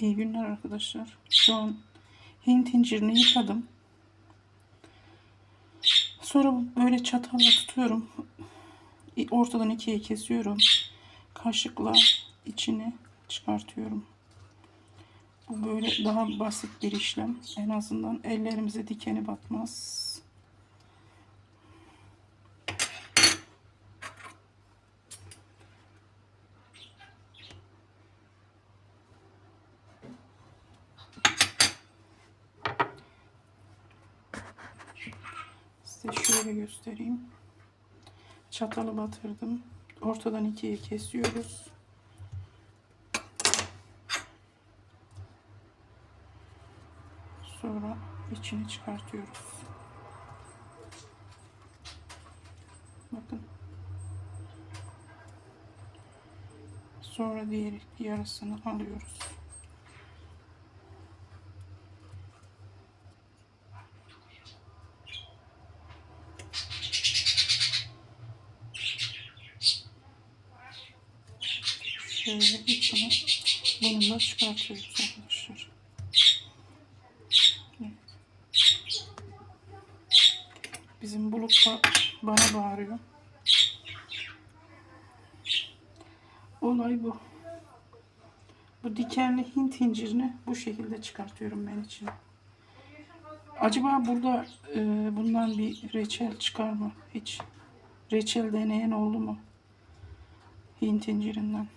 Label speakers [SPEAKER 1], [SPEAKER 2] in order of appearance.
[SPEAKER 1] İyi günler arkadaşlar. Şu an Hint incirini yıkadım. Sonra böyle çatalla tutuyorum. Ortadan ikiye kesiyorum. Kaşıkla içini çıkartıyorum. Bu böyle daha basit bir işlem. En azından ellerimize dikeni batmaz. Size şöyle göstereyim. Çatalı batırdım. Ortadan ikiye kesiyoruz. Sonra içini çıkartıyoruz. Bakın. Sonra diğer yarısını alıyoruz. Şöyle içini bununla çıkartıyoruz arkadaşlar. Bizim bulut da bana bağırıyor. Olay bu. Bu dikenli Hint incirini bu şekilde çıkartıyorum ben içine. Acaba burada e, bundan bir reçel çıkar mı? Hiç reçel deneyen oldu mu? Hint incirinden.